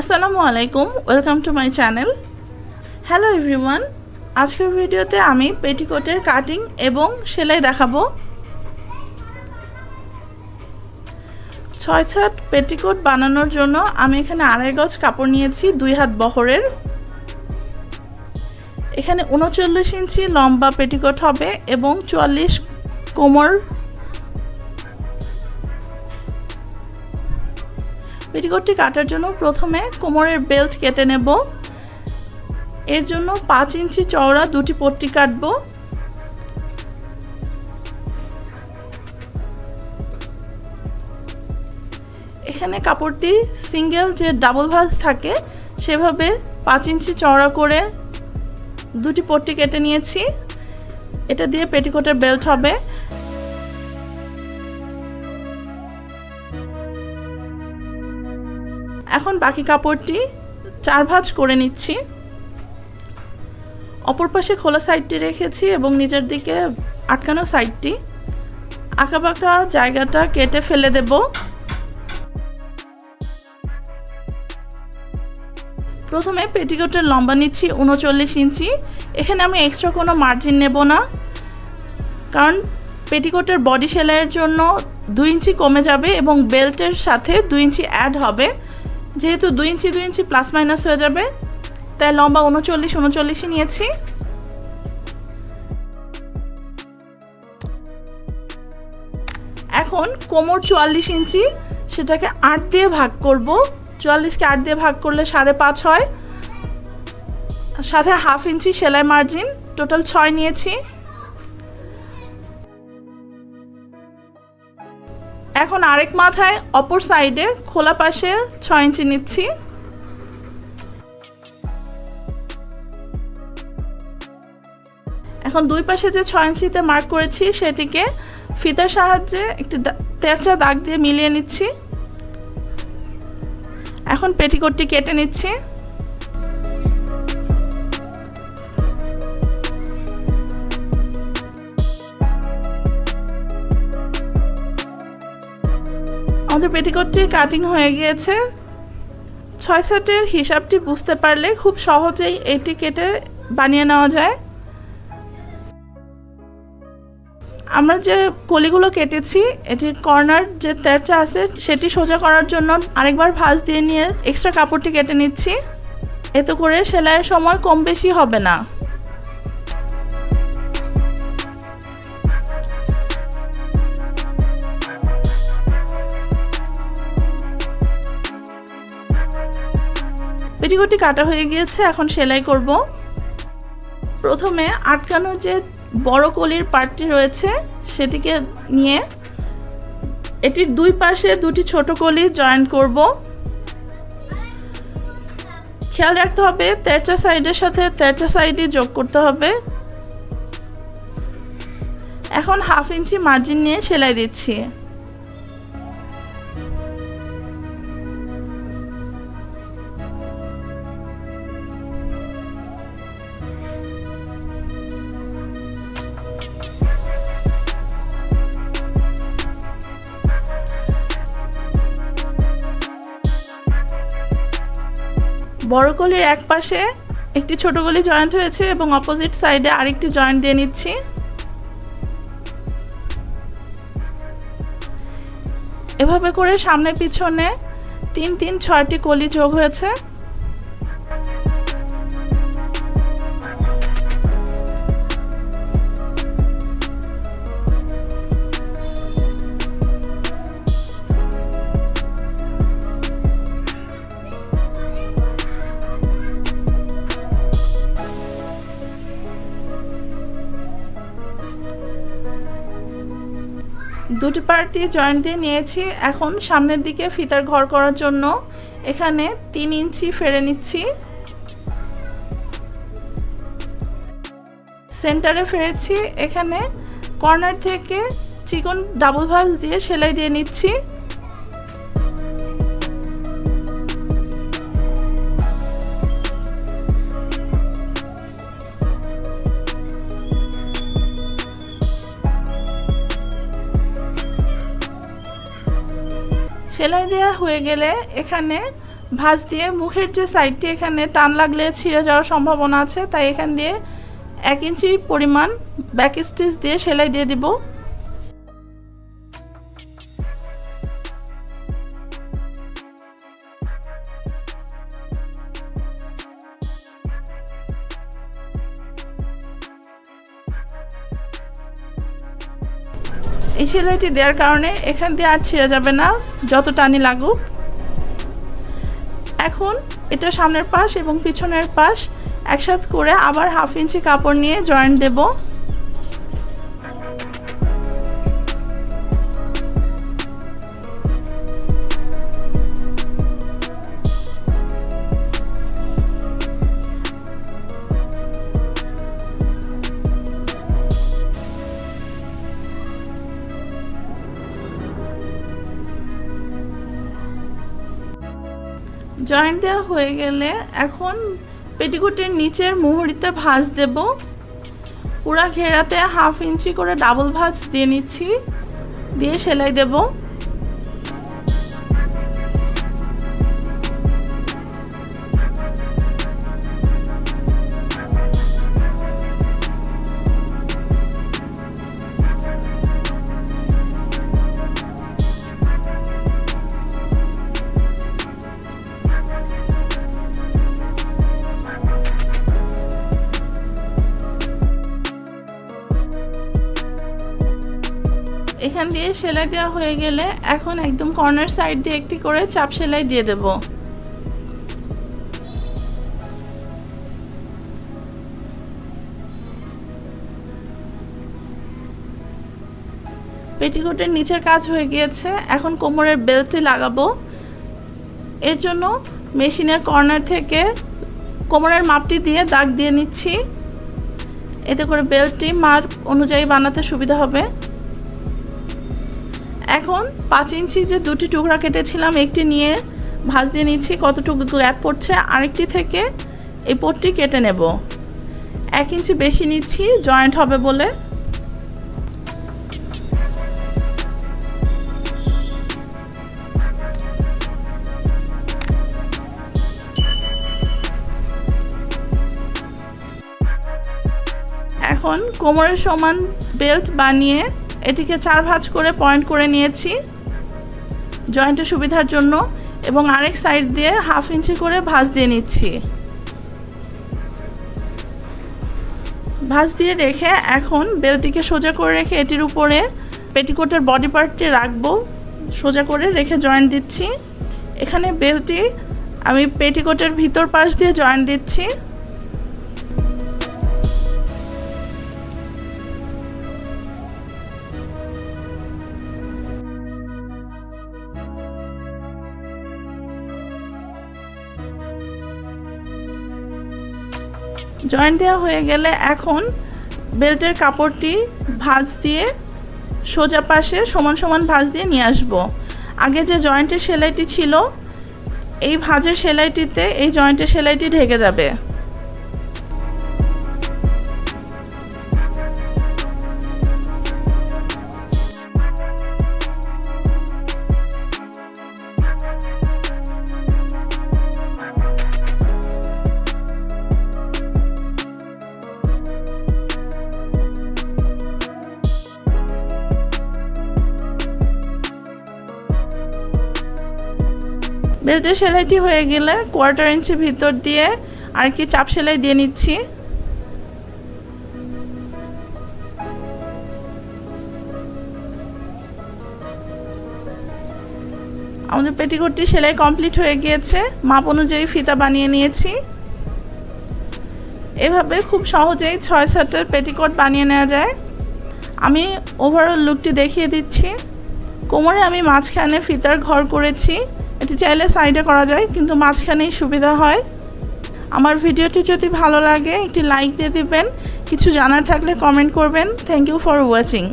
আসসালামু আলাইকুম, welcome to my channel. Hello everyone, আজকের ভিডিওতে আমি পেটিকোটের কাটিং এবং সেলাই দেখাবো। ছয় ছাট পেটিকোট বানানোর জন্য আমি এখানে আড়াই গজ কাপড় নিয়েছি, দুই হাত বহরের। এখানে উনচল্লিশ ইঞ্চি লম্বা পেটিকোট হবে এবং চুয়াল্লিশ কোমর পেটিকোটটি কাটার জন্য প্রথমে কোমরের বেল্ট কেটে নেব। এর জন্য পাঁচ ইঞ্চি চওড়া দুটি পট্টি কাটবো। এখানে কাপড়টি সিঙ্গেল যে ডাবল ভাজ থাকে, সেভাবে পাঁচ ইঞ্চি চওড়া করে দুটি পট্টি কেটে নিয়েছি। এটা দিয়ে পেটিকোটের বেল্ট হবে। এখন বাকি কাপড়টি চার ভাঁজ করে নিচ্ছি। অপর পাশে খোলা সাইডটি রেখেছি এবং নিচের দিকে আটকানো সাইডটি। আঁকাবাঁকা জায়গাটা কেটে ফেলে দেব। প্রথমে পেটিকোটের লম্বা নিচ্ছি উনচল্লিশ ইঞ্চি। এখানে আমি এক্সট্রা কোনো মার্জিন নেব না। কারণ পেটিকোটের বডি সেলাইয়ের জন্য দুই ইঞ্চি কমে যাবে এবং বেল্টের সাথে দুই ইঞ্চি অ্যাড হবে। যেহেতু দুই ইঞ্চি দুই ইঞ্চি প্লাস মাইনাস হয়ে যাবে, তাই লম্বা উনচল্লিশ, উনচল্লিশই নিয়েছি। এখন কোমর চুয়াল্লিশ ইঞ্চি, সেটাকে আট দিয়ে ভাগ করব। চুয়াল্লিশকে আট দিয়ে ভাগ করলে সাড়ে পাঁচ হয়। সাথে হাফ ইঞ্চি সেলাই মার্জিন, টোটাল ছয় নিয়েছি। এখন আরেক মাথায় অপর সাইডে খোলা পাশে ছয় ইঞ্চি নিচ্ছি। এখন দুই পাশে যে ছয় ইঞ্চিতে মার্ক করেছি, সেটিকে ফিতার সাহায্যে একটি তেরচা দাগ দিয়ে মিলিয়ে নিচ্ছি। এখন পেটিকোটটি কেটে নিচ্ছি। আমাদের পেটিকোটটির কাটিং হয়ে গিয়েছে। ছয় সেটের হিসাবটি বুঝতে পারলে খুব সহজেই এটি কেটে বানিয়ে নেওয়া যায়। আমরা যে কলিগুলো কেটেছি, এটির কর্নার যে তেরচা আছে, সেটি সোজা করার জন্য আরেকবার ভাঁজ দিয়ে নিয়ে এক্সট্রা কাপড়টি কেটে নিচ্ছি। এতে করে সেলাইয়ের সময় কম বেশি হবে না। পেটিকোটি কাটা হয়ে গিয়েছে, এখন সেলাই করব। প্রথমে আটকানো যে বড় কলির পার্টটি রয়েছে, সেটিকে নিয়ে এটির দুই পাশে দুটি ছোট কলি জয়েন করব। খেয়াল রাখতে হবে, তেরচা সাইডের সাথে তেরচা সাইডই যোগ করতে হবে। এখন হাফ ইঞ্চি মার্জিন নিয়ে সেলাই দিচ্ছি। বড় গলির এক পাশে একটি ছোট গলি জয়েন্ট হয়েছে এবং অপোজিট সাইডে আরেকটি জয়েন্ট দিয়ে নিচ্ছি। এভাবে করে সামনে পিছনে তিন তিন ছয়টি কলি যোগ হয়েছে। দুটি পার্টি জয়েন্ট দিয়ে নিয়েছি। এখন সামনের দিকে ফিতার ঘর করার জন্য এখানে তিন ইঞ্চি ফেরে নিচ্ছি। সেন্টারে ফেরেছি এখানে কর্নার থেকে চিকন ডাবল ভাঁজ দিয়ে সেলাই দিয়ে নিচ্ছি। সেলাই দেওয়া হয়ে গেলে এখানে ভাঁজ দিয়ে মুখের যে সাইডটি এখানে টান লাগলে ছিঁড়ে যাওয়ার সম্ভাবনা আছে, তাই এখান দিয়ে এক ইঞ্চি পরিমাণ ব্যাক স্টিচ দিয়ে সেলাই দিয়ে দিব। এই সেলাইটি দেওয়ার কারণে এখান দিয়ে আর ছিঁড়া যাবে না, যত টানি লাগুক। এখন এটা সামনের পাশ এবং পিছনের পাশ একসাথ করে আবার হাফ ইঞ্চি কাপড় নিয়ে জয়েন্ট দেব। জয়েন্ট দেওয়া হয়ে গেলে এখন পেটিকোটের নিচের মুহুরিতে ভাঁজ দেব। পুরা ঘেরাতে হাফ ইঞ্চি করে ডাবল ভাঁজ দিয়ে নিচ্ছি। দিয়ে সেলাই দেব। সেলাই দেওয়া হয়ে গেলে এখন একদম কর্নার সাইড দিয়ে একটি করে চাপ সেলাই দিয়ে দেব। পেটিকোটের নিচের কাজ হয়ে গিয়েছে। এখন কোমরের বেল্টটি লাগাবো। এর জন্য মেশিনের কর্নার থেকে কোমরের মাপটি দিয়ে দাগ দিয়ে নিচ্ছি। এতে করে বেল্টটি মার অনুযায়ী বানাতে সুবিধা হবে। এখন পাঁচ ইঞ্চি যে দুটি টুকরা কেটেছিলাম, একটি নিয়ে ভাঁজ দিয়ে নিচ্ছি, কতটুকু গ্যাপ পড়ছে, আরেকটি থেকে এই পটটি কেটে নেব। এক ইঞ্চি বেশি নিচ্ছি, জয়েন্ট হবে বলে। এখন কোমরের সমান বেল্ট বানিয়ে এটিকে চার ভাঁজ করে পয়েন্ট করে নিয়েছি জয়েন্টের সুবিধার জন্য এবং আরেক সাইড দিয়ে হাফ ইঞ্চি করে ভাঁজ দিয়ে নিচ্ছি। ভাঁজ দিয়ে রেখে এখন বেলটিকে সোজা করে রেখে এটির উপরে পেটিকোটের বডি পার্টটি রাখব। সোজা করে রেখে জয়েন্ট দিচ্ছি। এখানে বেলটি আমি পেটিকোটের ভিতর পাশ দিয়ে জয়েন্ট দিচ্ছি। জয়েন্ট দেওয়া হয়ে গেলে এখন বেল্টের কাপড়টি ভাঁজ দিয়ে সোজা পাশে সমান সমান ভাঁজ দিয়ে নিয়ে আসব। আগে যে জয়েন্টের সেলাইটি ছিল, এই ভাঁজের সেলাইটিতে এই জয়েন্টের সেলাইটি ঢেকে যাবে। বেল্টের সেলাইটি হয়ে গেলে কোয়ার্টার ইঞ্চি ভিতর দিয়ে আর কি চাপ সেলাই দিয়ে নিচ্ছি। আমাদের পেটিকোটটি সেলাই কমপ্লিট হয়ে গিয়েছে। মাপ অনুযায়ী ফিতা বানিয়ে নিয়েছি। এভাবে খুব সহজেই ছয় ছটার পেটিকোট বানিয়ে নেওয়া যায়। আমি ওভারঅল লুকটি দেখিয়ে দিচ্ছি। কোমরে আমি মাঝখানে ফিতার ঘর করেছি। এটি চাইলে সাইডে করা যায়, কিন্তু মাঝখানেই সুবিধা হয়। আমার ভিডিওটি যদি ভালো লাগে, একটি লাইক দিয়ে দিবেন। কিছু জানার থাকলে কমেন্ট করবেন। Thank you for watching